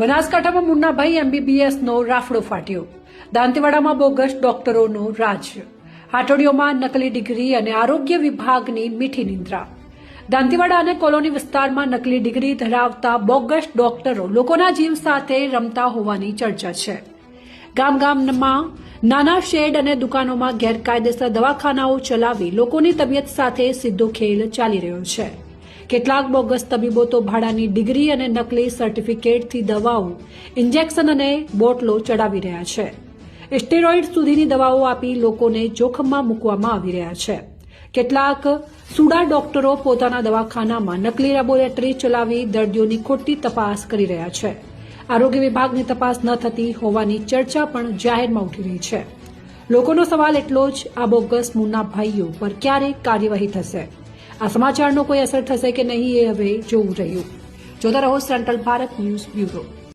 બનાસકાંઠામાં મુન્નાભાઈ એમબીબીએસનો રાફડો ફાટ્યો. દાંતીવાડામાં બોગસ ડોક્ટરોનો રાજ. હાટોડીઓમાં નકલી ડિગ્રી અને આરોગ્ય વિભાગની મીઠી નિંદ્રા. દાંતીવાડા અને કોલોની વિસ્તારમાં નકલી ડિગ્રી ધરાવતા બોગસ ડોક્ટરો લોકોના જીવ સાથે રમતા હોવાની ચર્ચા છે. ગામ ગામમાં નાના શેડ અને દુકાનોમાં ગેરકાયદેસર દવાખાનાઓ ચલાવી લોકોની તબિયત સાથે સીધો ખેલ ચાલી રહ્યો છે. કેટલાક બોગસ તબીબો તો ભાડાની ડિગ્રી અને નકલી સર્ટિફિકેટથી દવાઓ, ઇન્જેક્શન અને બોટલો ચડાવી રહ્યા છે. સ્ટેરોઇડ સુધીની દવાઓ આપી લોકોને જોખમમાં મૂકવામાં આવી રહ્યા છે. કેટલાક સુડા ડોક્ટરો પોતાના દવાખાનામાં નકલી લેબોરેટરી ચલાવી દર્દીઓની ખોટી તપાસ કરી રહ્યા છે. આરોગ્ય વિભાગની તપાસ ન થતી હોવાની ચર્ચા પણ જાહેરમાં ઉઠી રહી છે. લોકોનો સવાલ એટલો જ, આ બોગસ મુન્ના ભાઈઓ પર ક્યારે કાર્યવાહી થશે? આ સમાચારનો કોઈ અસર થશે કે નહીં એ હવે જોવું રહ્યું. જોતા રહો સેન્ટ્રલ ભારત ન્યૂઝ બ્યુરો.